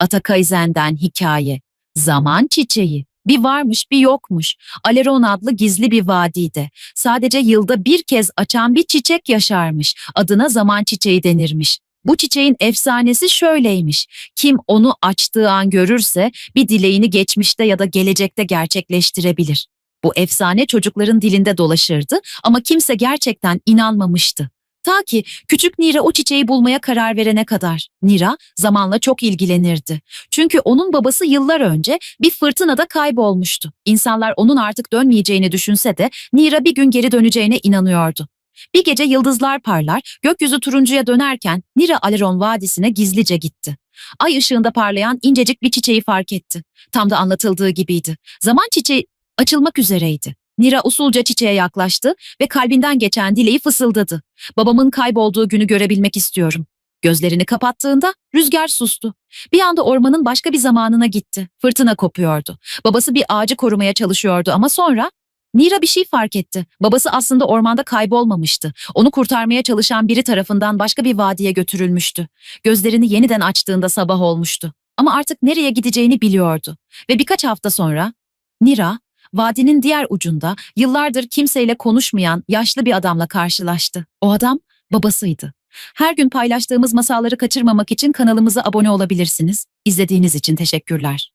Atakaizen'den hikaye. Zaman çiçeği. Bir varmış bir yokmuş. Aleron adlı gizli bir vadide. Sadece yılda bir kez açan bir çiçek yaşarmış. Adına zaman çiçeği denirmiş. Bu çiçeğin efsanesi şöyleymiş. Kim onu açtığı an görürse bir dileğini geçmişte ya da gelecekte gerçekleştirebilir. Bu efsane çocukların dilinde dolaşırdı ama kimse gerçekten inanmamıştı. Ta ki küçük Nira o çiçeği bulmaya karar verene kadar. Nira zamanla çok ilgilenirdi. Çünkü onun babası yıllar önce bir fırtınada kaybolmuştu. İnsanlar onun artık dönmeyeceğini düşünse de Nira bir gün geri döneceğine inanıyordu. Bir gece yıldızlar parlar, gökyüzü turuncuya dönerken Nira Aleron Vadisi'ne gizlice gitti. Ay ışığında parlayan incecik bir çiçeği fark etti. Tam da anlatıldığı gibiydi. Zaman çiçeği açılmak üzereydi. Nira usulca çiçeğe yaklaştı ve kalbinden geçen dileği fısıldadı. Babamın kaybolduğu günü görebilmek istiyorum. Gözlerini kapattığında rüzgar sustu. Bir anda ormanın başka bir zamanına gitti. Fırtına kopuyordu. Babası bir ağacı korumaya çalışıyordu ama sonra Nira bir şey fark etti. Babası aslında ormanda kaybolmamıştı. Onu kurtarmaya çalışan biri tarafından başka bir vadiye götürülmüştü. Gözlerini yeniden açtığında sabah olmuştu. Ama artık nereye gideceğini biliyordu. Ve birkaç hafta sonra Nira vadinin diğer ucunda yıllardır kimseyle konuşmayan yaşlı bir adamla karşılaştı. O adam babasıydı. Her gün paylaştığımız masalları kaçırmamak için kanalımıza abone olabilirsiniz. İzlediğiniz için teşekkürler.